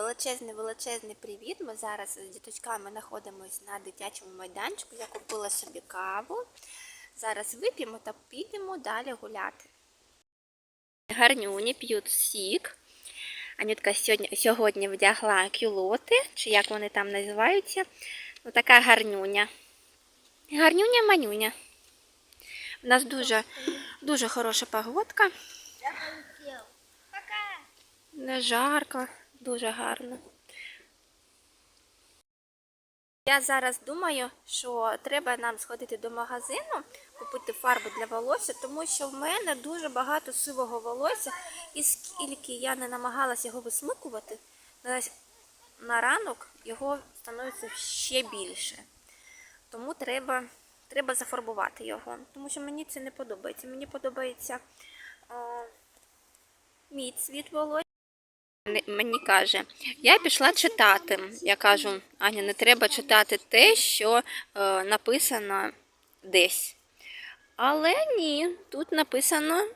величезний величезний привіт. Ми зараз з діточками знаходимося на дитячому майданчику. Я купила собі каву. Зараз вип'ємо та підемо далі гуляти. Гарнюні п'ють сік. Анютка сьогодні, сьогодні вдягла кюлоти, чи як вони там називаються. Ну, така гарнюня. Гарнюня-манюня. У нас дуже, дуже хороша погодка. Не жарко, дуже гарно. Я зараз думаю, що треба нам сходити до магазину, купити фарбу для волосся, тому що в мене дуже багато сивого волосся, і скільки я не намагалася його висмикувати, на, ранок його становиться ще більше. Тому треба, треба зафарбувати його, тому що мені це не подобається. Мені подобається о, мій цвіт волосся. Мені- каже, я пішла читати. Я кажу, Аня, не треба читати те, що е, написано десь. Але ні, тут написано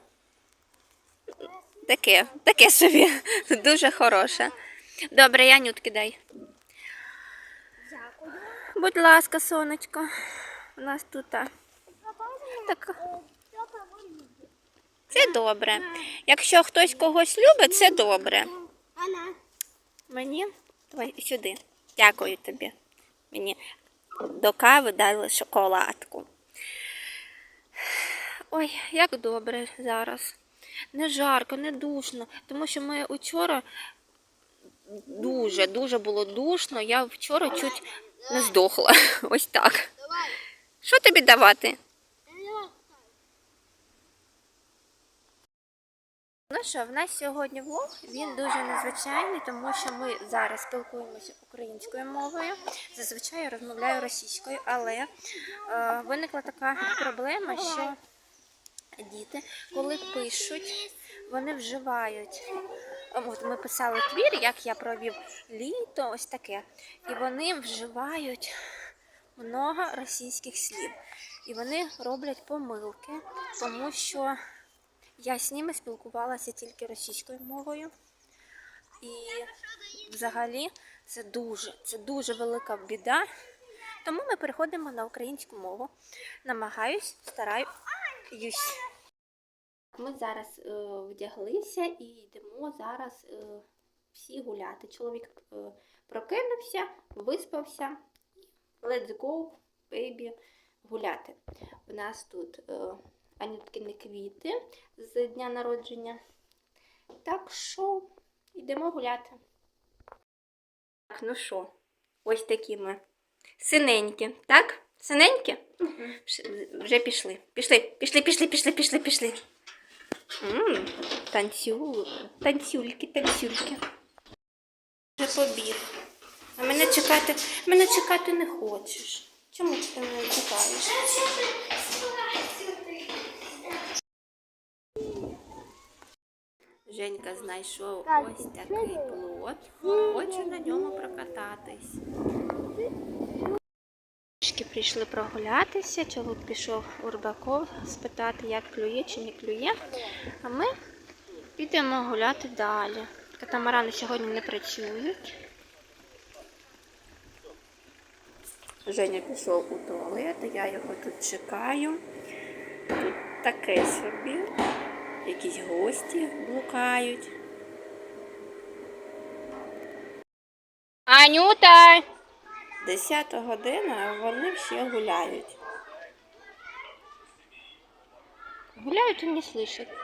таке, таке собі, дуже хороше. Добре, Янютки дай. Дякую. Будь ласка, сонечко. У нас тут так, це добре. Якщо хтось когось любить, це добре. Она. Мені давай сюди. Дякую тобі. Мені до кави дали шоколадку. Ой, як добре зараз. Не жарко, не душно, тому що ми вчора дуже, дуже було душно. Я вчора чуть не здохла. Ось так. Що тобі давати? Ну що, в нас сьогодні влог, він дуже незвичайний, тому що ми зараз спілкуємося українською мовою. Зазвичай я розмовляю російською, але е, виникла така проблема, що діти, коли пишуть, вони вживають. От ми писали твір, як я провів літо, ось таке. І вони вживають много російських слів. І вони роблять помилки, тому що я з ними спілкувалася тільки російською мовою. І взагалі це дуже, це дуже велика біда. Тому ми переходимо на українську мову. Намагаюсь, стараюсь. Ми зараз е, вдяглися і йдемо зараз е, всі гуляти. Чоловік е, прокинувся, виспався. Let's go, baby, гуляти. У нас тут е, Анюткини квіти з дня народження. Так що йдемо гуляти. Так, ну що, ось такі ми. Синенькі, так? Синенькі? Ш- Вже пішли. Пішли, пішли, пішли, пішли, пішли, пішли. М, Танцю, танцюльки, танцюльки. Вже побіг. А мене чекати, мене чекати не хочеш. Чому ти мене чекаєш? Женька знайшов ось такий плот. Хочу на ньому прокататись. Трішки прийшли прогулятися. Чоловік пішов у рибаков спитати, як клює чи не клює. А ми підемо гуляти далі. Катамарани сьогодні не працюють. Женя пішов у туалет, я його тут чекаю. Тут таке собі. Якісь гості блукають. Анюта! Десята година, а вони ще гуляють. Гуляють і не слышать.